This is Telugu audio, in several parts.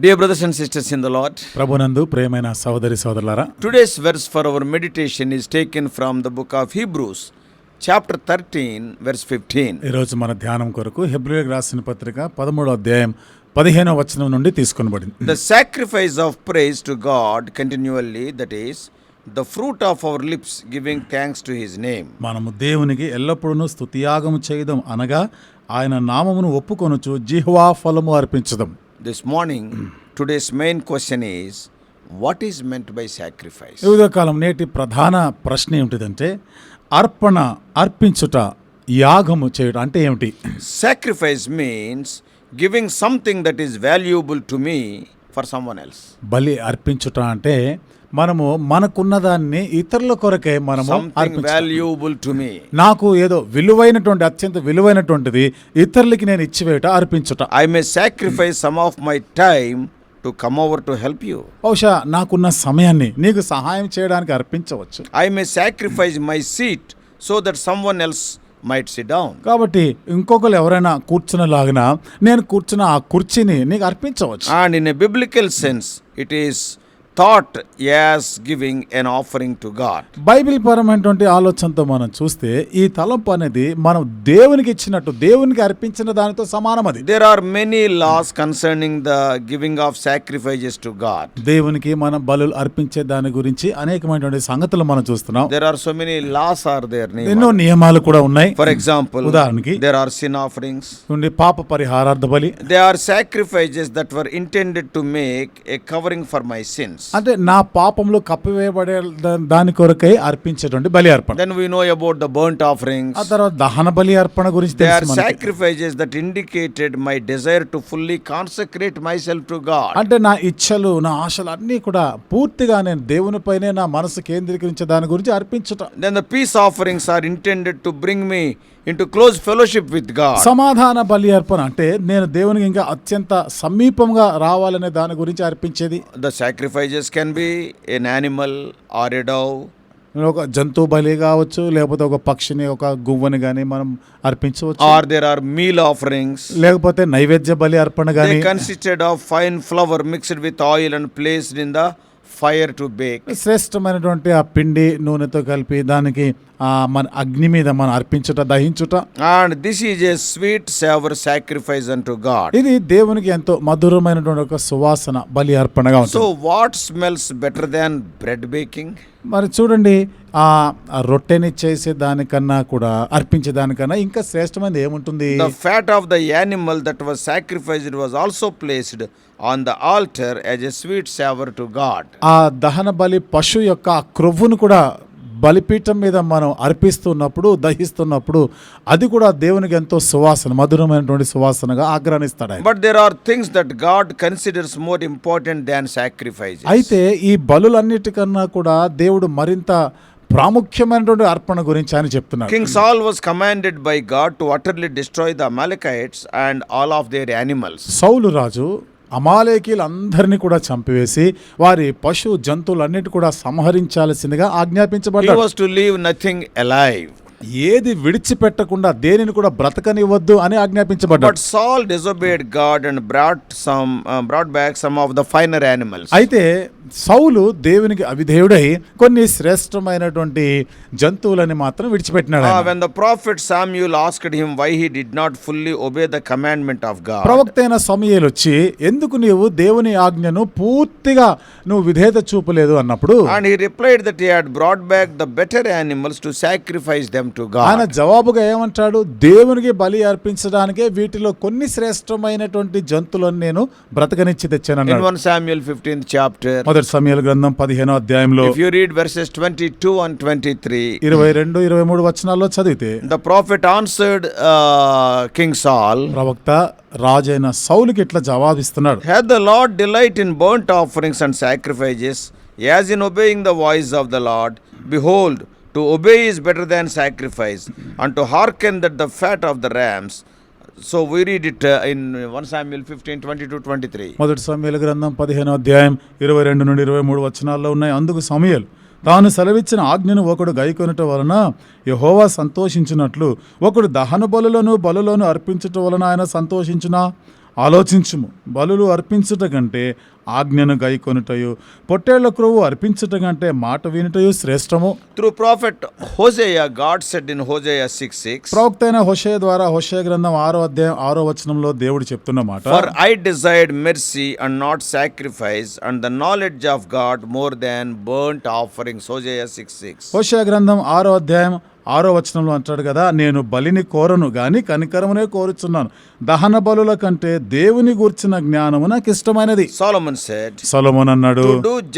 Dear brothers and sisters in the Lord, ప్రభునందు ప్రేమైన సహోదరి సోదరులారా today's verse for our meditation is taken from the book of Hebrews, chapter 13, verse 15. ఈరోజు మన ధ్యానం కొరకు హెబ్రిల్ రాసిన పత్రిక పదమూడో అధ్యాయం పదిహేనో వచనం నుండి తీసుకొనబడింది The sacrifice of praise to God continually, that is, the fruit of our lips giving thanks to his name. మనము దేవునికి ఎల్లప్పుడూ స్తుతియాగము చేయడం అనగా ఆయన నామమును ఒప్పుకొనుచు జిహ్వా ఫలము అర్పించడం this morning today's main question is what is meant by sacrifice యువకాలం నేటి ప్రధాన ప్రశ్న ఏమిటిదంటే అర్పణ అర్పించుట యాగము చేయటం అంటే ఏమిటి? Sacrifice means giving something that is valuable to me for some else బలి అర్పించుట అంటే మనము మనకున్న దాన్ని ఇతరుల కొరకే మనము valuable to me. నాకు ఏదో విలువైనటువంటి అత్యంత విలువైనటువంటిది ఇతరులకి నేను ఇచ్చివేయట అర్పించుట I may sacrifice some of my time to come over to help you. బహుశా నాకున్న సమయాన్ని నీకు సహాయం చేయడానికి అర్పించవచ్చు I may sacrifice my seat so that someone else might sit down. కాబట్టి ఇంకొకరు ఎవరైనా కూర్చున్నలాగిన నేను కూర్చున్న ఆ కుర్చీని నీకు అర్పించవచ్చు And in a biblical sense, it is thought as giving an offering to God. Bible పరమైనటువంటి ఆలోచనతో మనం చూస్తే ఈ తలంపు అనేది మనం దేవునికి ఇచ్చినట్టు దేవునికి అర్పించిన దానితో సమానం అది There are many laws concerning the giving of sacrifices to God. దేవునికి మనం బలులు అర్పించే దాని గురించి అనేకమైనటువంటి సంగతులు మనం చూస్తున్నాం There are so many laws are there. Nima. ఎన్నో నియమాలు కూడా ఉన్నాయి For example, ఉదాహరణకి there are sin offerings. నుండి పాప పరిహారార్థ బలి They are sacrifices that were intended to make a covering for my sins. అంటే నా పాపంలో కప్పివేయబడే దాని కొరకై అర్పించేటువంటి బలి అర్పణ. Then we know about the burnt offering ఆ తర్వాత దహన బలి అర్పణ గురించి they are that indicated my desire to fully consecrate myself to God అంటే నా ఇచ్చలు నా ఆశలు అన్ని కూడా పూర్తిగా నేను దేవునిపైనే నా మనసు కేంద్రీకరించే దాని గురించి అర్పించటం. Then the peace offerings are intended to bring me into close fellowship with God. సమాధాన బలి అర్పణ అంటే నేను దేవునికి ఇంకా అత్యంత సమీపంగా రావాలనే దాని గురించి అర్పించేది The sacrifices can be an animal or a dove. ఒక జంతువు బలి కావచ్చు లేకపోతే ఒక పక్షిని ఒక గువ్వని కానీ మనం అర్పించవచ్చు Or there are meal offerings. లేకపోతే నైవేద్య బలి అర్పణ కానీ They consisted of fine flour mixed with oil and placed in the fire to bake. శ్రేష్టమైనటువంటి ఆ పిండి నూనెతో కలిపి దానికి మన అగ్ని మీద మనం అర్పించుట దహించుట. And this is a sweet savour sacrifice unto God ఇది దేవునికి ఎంతో మధురమైనటువంటి ఒక సువాసన బలి అర్పణగా ఉంది so what smells better than bread baking మరి చూడండి ఆ రొట్టెని చేసే దానికన్నా కూడా అర్పించే దానికన్నా ఇంకా శ్రేష్టమైన ఏముంటుంది? Fat of the animal that was sacrificed was also placed on the altar as a sweet savour to God ఆ దహన బలి పశు యొక్క క్రొవ్వును కూడా బలిపీఠం మీద మనం అర్పిస్తున్నప్పుడు దహిస్తున్నప్పుడు అది కూడా దేవునికి ఎంతో సువాసన మధురమైనటువంటి సువాసనగా ఆగ్రహిస్తాడు but there are things that God considers more important than sacrifice అయితే ఈ బలులన్నిటికన్నా కూడా దేవుడు మరింత ప్రాముఖ్యమైనటువంటి అర్పణ గురించి ఆయన చెప్తున్నారు King Saul was commanded by God to utterly destroy the Amalekites and all of their animals సౌలు రాజు అమాలేకీలందరినీ కూడా చంపివేసి వారి పశు జంతువులన్నిటి కూడా సంహరించాల్సిందిగా He ఆజ్ఞాపించబడ్డాడు టు లీవ్ leave nothing. ఏది విడిచిపెట్టకుండా దేనిని కూడా బ్రతకనివ్వద్దు అని ఆజ్ఞాపించబడ్డాడు. But Saul disobeyed God and brought some brought some of the finer animals అయితే సౌలు దేవునికి అవిధేయుడై కొన్ని శ్రేష్టమైనటువంటి జంతువులని మాత్రం విడిచిపెట్టినాడు when the prophet Samuel asked him why he did not fully obey the commandment of God ప్రవక్త అయిన వచ్చి ఎందుకు నీవు దేవుని ఆజ్ఞను పూర్తిగా నువ్వు విధేత చూపలేదు? అన్నప్పుడు and he replied that he had brought back the better animals to sacrifice them to ఆయన జవాబుగా ఏమంటాడు? దేవునికి బలి అర్పించడానికే వీటిలో కొన్ని శ్రేష్టమైనటువంటి జంతువులను నేను బ్రతకనిచ్చి తెచ్చాను చాప్టర్ మొదటి సమయాల గ్రంథం పదిహేనో అధ్యాయంలో you read verses twenty two and twenty three ఇరవై రెండు ఇరవై మూడు వచనాల్లో చదివితే ద ప్రాఫిట్ ఆన్సర్డ్ కింగ్ సాల్ ప్రవక్త రాజైన సౌలు ఇట్లా జవాబిస్తున్నాడు. Hath the Lord delight in burnt offerings and sacrifices as in obeying the voice of the Lord behold to obey is better than sacrifice and to hearken that the fat of the rams so we read it in one in 1 Samuel 15 22 23. మొదటి సమయాల గ్రంథం పదిహేను అధ్యాయం ఇరవై రెండు నుండి ఇరవై మూడు వచనాల్లో ఉన్నాయి. అందుకు సమయల్ తాను సెలవిచ్చిన ఆజ్ఞను ఒకడు గైకొనటం వలన యహోవా సంతోషించినట్లు ఒకడు దహన బలులను బలులను అర్పించుట వలన ఆయన సంతోషించిన? ఆలోచించుము. బలులు అర్పించుట కంటే ఆజ్ఞను గైకొనుటయు పొట్టేళ్ళ క్రొవ్వు అర్పించుట కంటే మాట వినుటయు శ్రేష్టము. Through prophet Hosea God said in Hosea six six ప్రవక్త అయిన హోషేయ ద్వారా హోషేయ గ్రంథం ఆరో అధ్యాయం ఆరో వచనంలో దేవుడు చెప్తున్న మాట I desired mercy and not sacrifice and the knowledge of God more than burn offering Hosea six six హోషేయ గ్రంథం ఆరో అధ్యాయం ఆరో వచనంలో అంటాడు కదా నేను బలిని కోరను కానీ కనికరమునే కోరుచున్నాను. దహన బలుల కంటే దేవుని గూర్చిన జ్ఞానము నాకు ఇష్టమైనది సోలమన్ సెట్ సోలమన్ అన్నాడు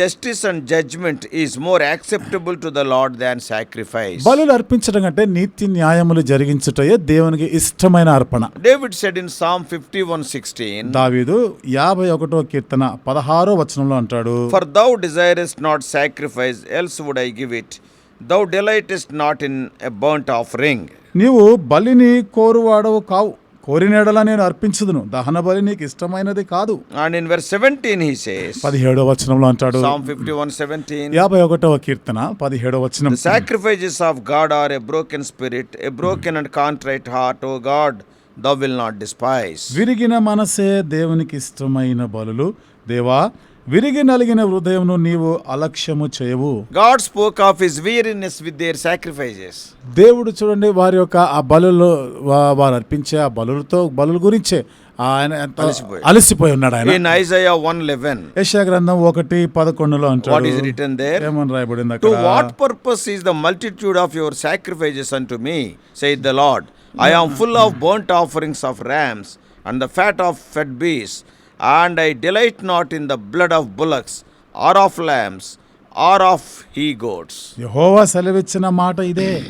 justice and judgment is more acceptable to the Lord than sacrifice బలులు అర్పించడం అంటే నీతి న్యాయములు జరిగించటయే దేవునికి ఇష్టమైన అర్పణ. David said in psalm fifty one sixteen దావిదు యాభై ఒకటో కీర్తన పదహారో వచనంలో అంటాడు for thou desire is not sacrifice else would I give it thou delightest not in a burnt offering నీవు బలిని కోరువాడవు కావు. కోరినేడలా నేను అర్పించదును. దహన బలి నీకు ఇష్టమైనది కాదు. And in verse seventeen he says పదిహేడో వచనంలో అంటాడు. సామ్ ఫిఫ్టీ వన్ సెవెంటీన్ యాభై ఒకటవ కీర్తన పదిహేడో వచనం. Sacrifices of God are a broken spirit a broken and contrite heart God thou will not despise విరిగిన మనసే దేవునికి ఇష్టమైన బలులు. దేవా విరిగి నలిగిన హృదయంను నీవు అలక్ష్యము చేయవు. God spoke of his weariness with their sacrifices దేవుడు చూడండి వారి యొక్క ఆ బలు వారు అర్పించే ఆ బలులతో బలుల గురించే ఆయన అలసిపోయి ఉన్నాడు ఆయన. ఇన్ ఐజయా 111 యెషయా గ్రంథం 1 11లో అంటాడు what is what purpose is the multitude of your sacrifices unto me said Lord I am full of burnt offerings of rams and fat of fed beasts and I delight not in the blood of bullocks or of lambs or of he goats Jehovah సెలవిచ్చిన మాట ఇదే.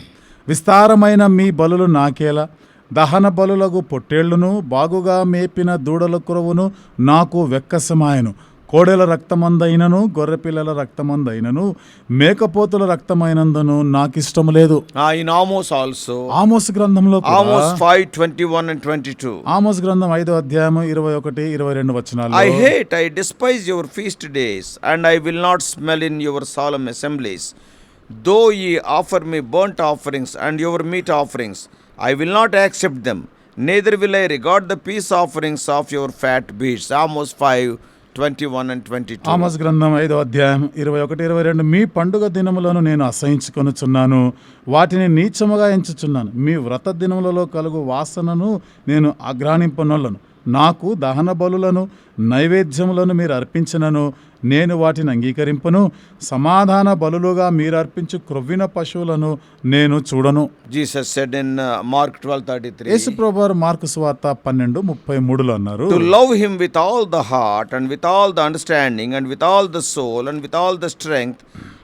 విస్తారమైన మీ బలులు నాకేలా. దహన బలులకు పొట్టేళ్ళును బాగుగా మేపిన దూడల కురవును నాకు వెక్కసమాయను. కోడెల రక్తమందైనను గొర్రెపిల్లల రక్తమందైనను మేకపోతుల రక్తమైనందును నాకు ఇష్టం లేదు గ్రంథంలో ఆమోస్ గ్రంథం ఐదో అధ్యాయం ఇరవై ఒకటి ఇరవై రెండు వచనాలు hate I despise your feast days and I will not smell in your solemn assemblies though offer me burnt offerings and your meat offerings I will not accept them neither will I regard the peace offerings of your fat beasts Amos five twenty one and twenty Thomas గ్రంథం ఐదో అధ్యాయం ఇరవై ఒకటి ఇరవై రెండు. మీ పండుగ దినములను నేను అసహించుకొనుచున్నాను. వాటిని నీచముగా ఎంచుచున్నాను. మీ వ్రత దినములలో కలుగు వాసనను నేను అగ్రాణింపనొల్లను నాకు దహన బలులను నైవేద్యములను మీరు అర్పించినను నేను వాటిని అంగీకరింపును. సమాధాన బలులుగా మీరు అర్పించు క్రొవ్విన పశువులను నేను చూడను. జీసస్ సెడ్ ఇన్ మార్క్ 12:33 యేసు ప్రభువర్ మార్కు సువార్త 12:33 లో అన్నారు. Love him with all the heart and with the understanding and with all the soul and with all the strength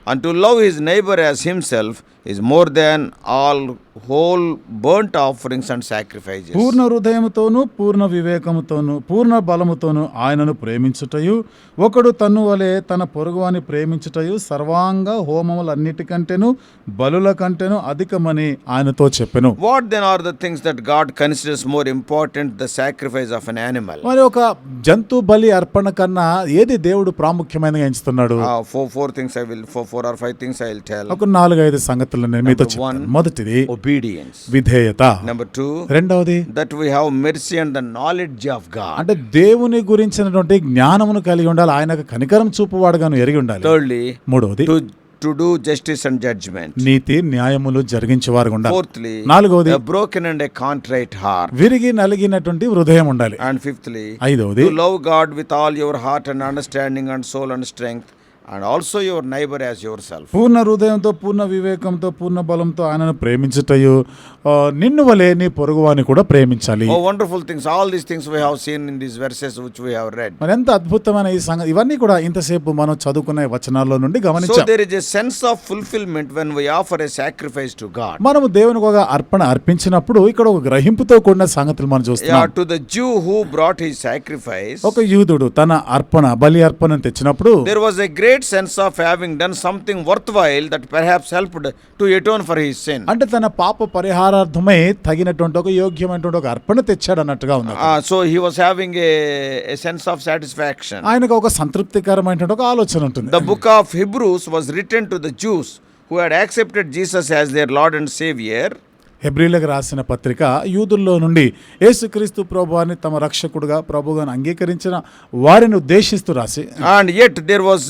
and to love his neighbour as himself is more than all whole burnt offerings and sacrifices. పూర్ణ హృదయముతోను పూర్ణ వివేకముతోను పూర్ణ బలముతోను ఆయనను ప్రేమించుటయు ఒకడు తన్ను వలె తన పొరుగువాని ప్రేమించుటయు సర్వాంగ హోమములన్నిటికంటేను బలుల కంటేను అధికమని ఆయనతో చెప్పెను What then are the things that God considers more important the sacrifice of an animal? మరి ఒక జంతు బలి అర్పణ కన్నా ఏది దేవుడు ప్రాముఖ్యమైనగా ఎంచుతున్నాడు Uh, four, four things I will, four, four or five things I will tell. ఒక నాలుగైదు సంగతులు నేను మీతో చెప్తాను. మొదటిది Obedience. విధేయత Number two, రెండవది that we have mercy and the knowledge of God. అంటే దేవుని గురించినటువంటి జ్ఞానమును కలిగి ఉండాలి ఆయనకు కనికరం చూపువాడుగాను ఎరిగి ఉండాలి Thirdly, మూడవది to do justice and judgment. నీతి న్యాయములు జరిగించేవారు ఉండాలి Fourthly, నాలుగవది broken and a contrite heart. విరిగి నలిగినటువంటి హృదయం ఉండాలి And fifthly, ఐదవది to love God with all your heart and understanding and soul and and also your neighbour as yourself పూర్ణ హృదయంతో పూర్ణ వివేకంతో పూర్ణ బలంతో ఆయనను ప్రేమించటయు నిన్ను వలే నీ పొరుగువాని కూడా ప్రేమించాలి. Wonderful things all these things we have seen in these verses which we have read మరి ఎంత అద్భుతమైన ఈ సంగతి ఇవన్నీ కూడా ఇంతసేపు మనం చదువుకునే వచనాల్లో నుండి గమనించాం. There sense of fulfilment when we offer a sacrifice to God మనం దేవుని ఒక అర్పణ అర్పించినప్పుడు ఇక్కడ ఒక గ్రహింపుతో కూడిన సంగతులు మనం చూస్తాం to the Jew who brought ఒక యూదుడు తన అర్పణ బలి అర్పణ తెచ్చినప్పుడు there was a great great sense of having done something worthwhile that perhaps helped to atone for his sin అంటే తన పాప పరిహారార్థమై తగినటువంటి ఒక యోగ్యమైనటువంటి ఒక అర్పణ తెచ్చాడు అన్నట్టుగా ఉంది. So he was having a sense of satisfaction ఆయనకు ఒక సంతృప్తికరమైనటువంటి ఒక ఆలోచన ఉంటుంది. The book of Hebrews was written to the Jews who had accepted Jesus as their Lord and Saviour హెబ్రిలకు రాసిన పత్రిక యూదుల్లో నుండి యేసుక్రీస్తు ప్రభువాన్ని తమ రక్షకుడుగా ప్రభుగాను అంగీకరించిన వారిని ఉద్దేశిస్తూ రాసి and yet there was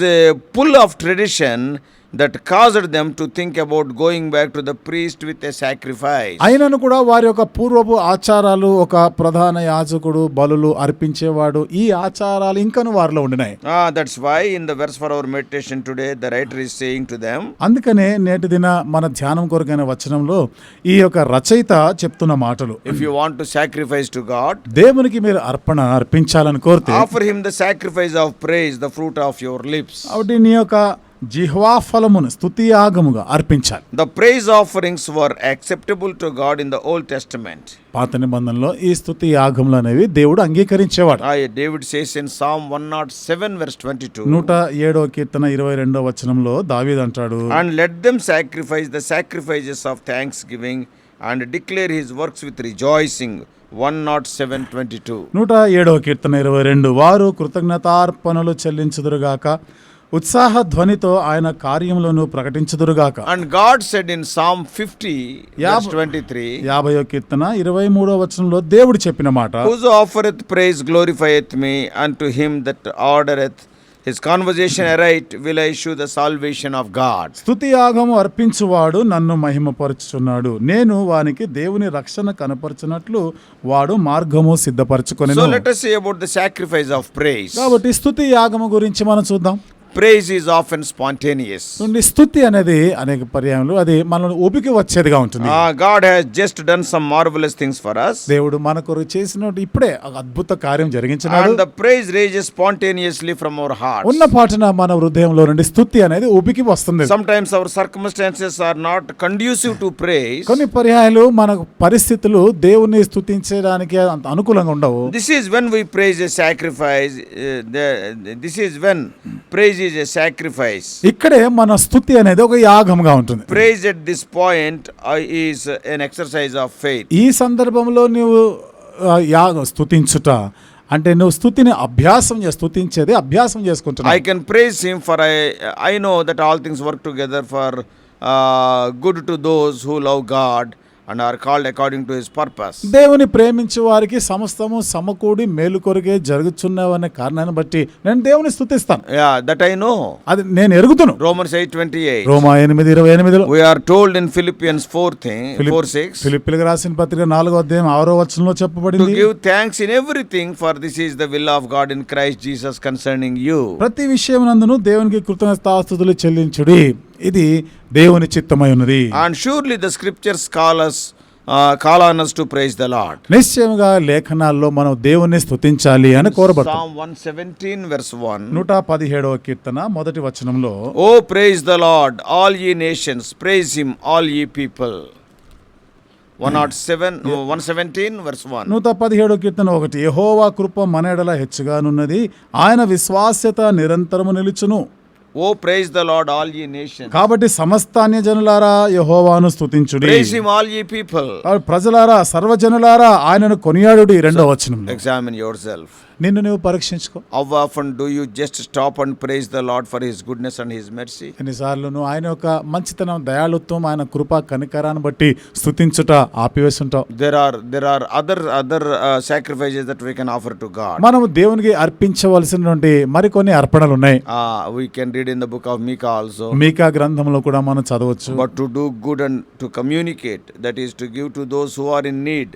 pull of tradition that caused them to think about going back to the priest with a sacrifice. అయినను కూడా వారి యొక్క పూర్వపు ఆచారాలు ఒక ప్రధాన యాజకుడు బలులు అర్పించేవాడు ఈ ఆచారాలు ఇంకను వారిలో ఉండినాయి Ah, that's why in the verse for our meditation today, the writer is saying to them, అందుకనే నేటి దిన మన ధ్యానం కొరకైన వచనంలో ఈ యొక్క రచయిత చెప్తున్న మాటలు if you want to sacrifice to God, దేవునికి మీరు అర్పణ అర్పించాలని కోరితే offer him the sacrifice of praise, the fruit of your lips. కాబట్టి నీ యొక్క జిహ్వా ఫలమును స్తుతి స్థుతియాగముగా అర్పించాలి. The praise offerings were acceptable to God in the Old Testament పాత నిబంధనలో ఈ స్థుతి యాగములు అనేవి దేవుడు అంగీకరించేవాడు. ఆ David says in psalm one naught seven verse twenty two నూట ఏడో కీర్తన ఇరవై రెండో వచనంలో దావీద్ అంటాడు and let them sacrifice the sacrifices of thanksgiving and declare his works with rejoicing one naught seven twenty two నూట ఏడో కీర్తన ఇరవై రెండు వారు కృతజ్ఞతార్పణలు చెల్లించుదురుగాక ఉత్సాహ ధ్వనితో ఆయన కార్యములను ప్రకటించదురుగాక. And God said in psalm fifty twenty three యాభై కీర్తన ఇరవై మూడో వచనంలో దేవుడు చెప్పిన మాట. Whoso offereth praise glorifieth me and to him that ordereth his conversation right will I the salvation of God స్థుతి యాగము అర్పించువాడు నన్ను మహిమపరుచున్నాడు నేను వానికి దేవుని రక్షణ కనపరచినట్లు వాడు మార్గము సిద్ధపరచుకుని so about the sacrifice of praise కాబట్టి స్థుతి యాగము గురించి మనం చూద్దాం. Praise is of and spontaneous స్థుతి అనేది అనేక పర్యాయములు. అది మనం ఓపిక వచ్చేదిగా ఉంటుంది. God has just done some marvellous things for us దేవుడు మనకు కొరకు చేసిన ఇప్పుడే అద్భుత కార్యం జరిగించాడు the praise raise spontaneously from our heart ఉన్న పాటన మన హృదయంలో నుండి స్థుతి అనేది ఓపిక వస్తుంది. Sometimes our circumstances are not conducive to praise కొన్ని పర్యాయాలు మన పరిస్థితులు దేవుణ్ణి స్థుతించడానికి అంత అనుకూలంగా ఉండవు. This is when we praise sacrifice this is when praise is a sacrifice ఇక్కడే మన స్థుతి అనేది ఒక యాగంగా ఉంటుంది. Praise at this point is an exercise of faith ఈ సందర్భంలో నువ్వు యాగం స్థుతించుట అంటే నువ్వు స్థుతిని అభ్యాసం చేసి స్థుతించేది అభ్యాసం చేసుకుంటున్నా I can praise him for I I know that all things work together for good to those who love God and are called according to his purpose దేవుని ప్రేమించే వారికి సమస్తము సమకూడి మేలు కొరకే జరుగుతున్నావనే కారణాన్ని బట్టి నేను దేవుని స్తుతిస్తాను యా దట్ ఐ నో అది నేను ఎరుగుతును. రోమన్స్ ఎయిట్ ట్వంటీ ఎయిట్ రోమా ఎనిమిది ఇరవై ఎనిమిది we are told in Philippians four thing four six ఫిలిపిలకు రాసిన పత్రిక నాలుగో అధ్యాయం ఆరో వచనంలో చెప్పబడింది. Give thanks in everything for this is the will of God in Christ Jesus concerning you ప్రతి విషయం నందును దేవునికి కృతజ్ఞతాస్తుతులు చెల్లించుడి. ఇది దేవుని చిత్తమై ఉన్నది. And surely the scriptures calls call on us to praise the Lord నిశ్చయంగా లేఖనాల్లో మనం దేవుణ్ణి స్తుతించాలి అని కోరబడతాం. వన్ సెవెంటీన్ వెర్స్ వన్ నూట పదిహేడవ కీర్తన మొదటి వచనంలో O praise the Lord all ye nations praise him all ye people one not seven one seventeen verse one నూట పదిహేడు కీర్తన ఒకటి ఎహోవా కృప మనెడల హెచ్చుగానున్నది ఆయన విశ్వాస్యత నిరంతరము నిలుచును. O praise the Lord all ye nation కాబట్టి సమస్త అన్య జనులారా యెహోవాను స్తుతించుడి. ప్రైజ్ ఈ పీపుల్. ప్రజలారా సర్వ జనులారా ఆయనను కొనియాడుడి రెండో వచనం ఎగ్జామిన్ యువర్ సెల్ఫ్ నిన్ను నువ్వు పరీక్షించుకో. అవ్ ఆఫ్ and do you just stop and praise the Lord for his goodness and his mercy ఎన్నిసార్లు నువ్వు ఆయన యొక్క మంచితనం దయాళుత్వం ఆయన కృప కనికరాన్ని బట్టి స్థుతించుట ఆపివేసి ఉంటావు there are there are other other sacrifices that we can offer to God మనం దేవునికి అర్పించవలసినటువంటి మరికొన్ని అర్పణలు ఉన్నాయి ఆ we can read in the book of Micah also Micah గ్రంథంలో కూడా మనం చదవచ్చు. But to do good and to communicate that is to give to those who are in need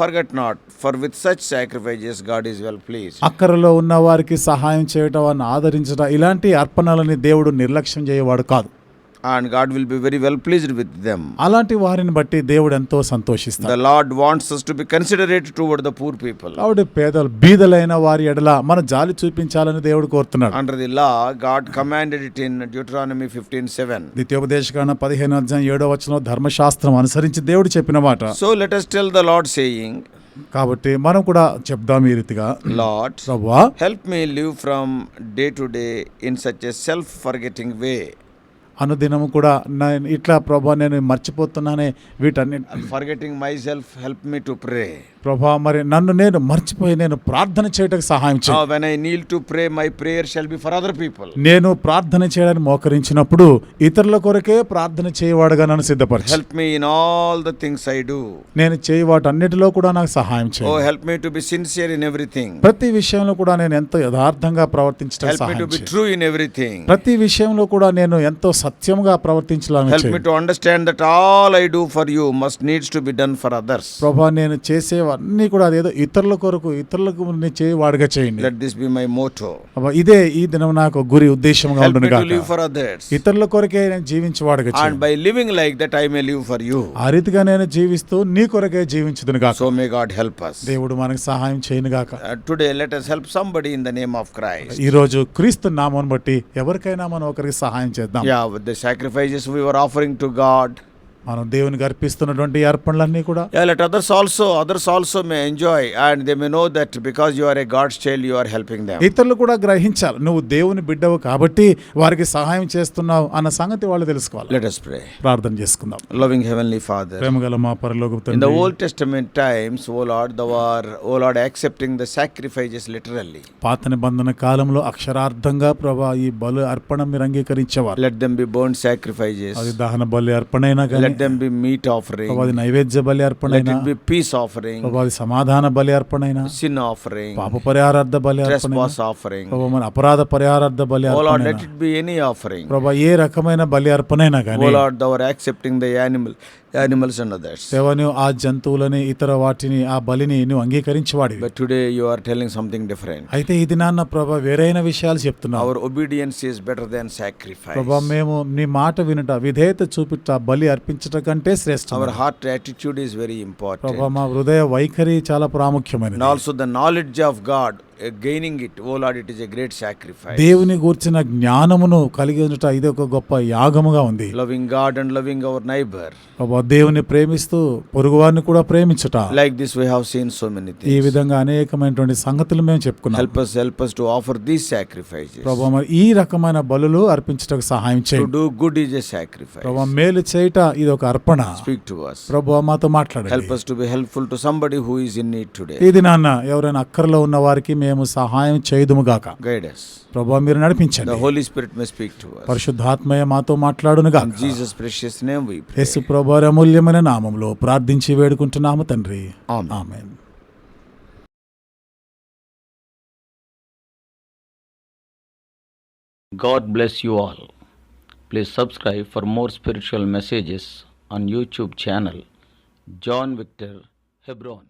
forget not for with such sacrifices God is well please అక్కరలో ఉన్న వారికి సహాయం చేయటం వారిని ఆదరించడం ఇలాంటి అర్పణలని దేవుడు నిర్లక్ష్యం చేయవాడు కాదు. And God will be very well pleased with them. అలాంటి వారిని బట్టి దేవుడు ఎంతో సంతోషిస్తాడు The Lord wants us to be considerate toward the poor people. కాబట్టి పేదలు బీదలైన వారి ఎడల మన జాలి చూపించాలని దేవుడు కోరుతున్నాడు Under the law, God commanded it in Deuteronomy 15 7. ద్వితీయోపదేశకాండ పదిహేను అధ్యాయం ఏడో వచనం ధర్మశాస్త్రం అనుసరించి దేవుడు చెప్పిన మాట So let us tell the Lord, saying, కాబట్టి మనం కూడా చెప్దాం ఈ రీతిగా Lord, ప్రభా help me live from day to day in such a self forgetting way. అనుదినము కూడా నేను ఇట్లా ప్రభా నేను మర్చిపోతున్నానే వీటన్ని forgetting myself help me to pray ప్రభా మరి నన్ను నేను మర్చిపోయి నేను ప్రార్థన చేయడానికి సహాయం చేయను I kneel to pray my prayer shall be for other people నేను ప్రార్థన చేయడానికి మోకరించినప్పుడు ఇతరుల కొరకే ప్రార్థన చేయవాడుగా నన్ను సిద్ధపరచు. Help me in all the things I నేను చేయి వాటన్నిటిలో కూడా నాకు సహాయం చేయి. Help me to be sincere in everything ప్రతి విషయంలో కూడా నేను ఎంతో యథార్థంగా ప్రవర్తించడానికి సహాయం me to true in everything ప్రతి విషయంలో కూడా నేను ఎంతో సత్యంగా ప్రవర్తించాలని help me to understand that all I do for you must needs to be done for others ప్రభా నేను చేసే అన్ని కూడా అదేదో ఇతరుల కొరకు ఇతరులకు చేయి వాడుగా చేయండి. Let this be my motto ఇదే ఈ దినం నాకు గురి ఉద్దేశంగా ఉండను ఫర్ అదర్స్ ఇతరుల కొరకే నేను జీవించి వాడుగా and by living like that I may live for you ఆ రీతిగా నేను జీవిస్తూ నీ కొరకే జీవించుదును గాక సో మే గాడ్ హెల్ప్ దేవుడు మనకు సహాయం చేయను గాక today let us help somebody in name of Christ ఈ రోజు క్రీస్తు నామమును బట్టి ఎవరికైనా మనం ఒకరికి సహాయం చేద్దాం. Yeah the sacrifices we offering to God మనం దేవునికి అర్పిస్తున్నటువంటి అర్పణలన్నీ కూడా. Let others also others also may enjoy and they may know that because you are a God's child you are helping them ఇతరులు కూడా గ్రహించాలి నువ్వు దేవుని బిడ్డవు కాబట్టి వారికి సహాయం చేస్తున్నావు అన్న సంగతి వాళ్ళు తెలుసుకోవాలి. లెట్ అస్ ప్రే ప్రార్థన చేసుకుందాం. లవింగ్ హెవెన్లీ ఫాదర్ ప్రేమగల మా పరలోక in the Old Testament times O Lord the war O Lord accepting the sacrifices literally పాత నిబంధన కాలంలో అక్షరార్థంగా ప్రభా ఈ బలు అర్పణ మీరు అంగీకరించేవారు. Let them be burnt sacrifices అది దహన బలి అర్పణ అయినా Let them be meat offering. ప్రభా అది నైవేద్య బలి Let అర్పణైనా it be peace offering, ప్రభా అది సమాధాన బలి అర్పణైనా sin offering, పాప పరిహారార్థ బలి అర్పణ trespass offering. ప్రభా మన అపరాధ పరిహారార్థ బలి O Lord, అర్పణ let it be any offering. ప్రభా ఏ రకమైన బలి అర్పణైనా కానీ O Lord, thou art accepting the animal, Animals and others. దేవా నువ్వు ఆ జంతువులని ఇతర వాటిని ఆ బలిని నువ్వు అంగీకరించేవాడివి But today you are telling something different. అయితే ఇది నాన్న ప్రభా వేరైన విషయాలు చెప్తున్నావు Our obedience is better than sacrifice. ప్రభా మేము నీ మాట వినుట విధేయత చూపిట బలి అర్పించట కంటే శ్రేష్టం Our heart attitude is very important. ప్రభా మా హృదయ వైఖరి చాలా ప్రాముఖ్యమైనది also the knowledge of God, gaining it O Lord it is a great sacrifice దేవుని గూర్చిన జ్ఞానమును కలిగి ఉండట ఇది ఒక గొప్ప యాగముగా ఉంది. Loving God and loving our neighbour ప్రభా దేవుని ప్రేమిస్తూ పొరుగువారిని కూడా ప్రేమించుట. Like this we have seen so many things ఈ విధంగా అనేకమైనటువంటి సంగతులు మేము చెప్పుకున్నా. Help us help us to offer this sacrifice ప్రభా ఈ రకమైన బలులు అర్పించుటకు సహాయం చేయండి. To do good is a sacrifice ప్రభా మేలు చేయట ఇది ఒక అర్పణ. Speak to us. ప్రభా మాతో మాట్లాడండి. Help us to be helpful to somebody who is in need today ఇది నాన్న ఎవరైనా అక్కర్లో ఉన్న వారికి మేము సహాయం చేయదుము గాక Guide us. ప్రభా మీరు నడిపించండి The Holy Spirit may speak to us. పరిశుద్ధాత్మయ మాతో మాట్లాడును In గాక Jesus' precious name we pray. యేసు ప్రభు అమూల్యమైన నామంలో ప్రార్థించి వేడుకుంటున్నాము తండ్రి Amen. Amen God bless you all. Please subscribe for more spiritual messages on YouTube channel John Victor Hebron.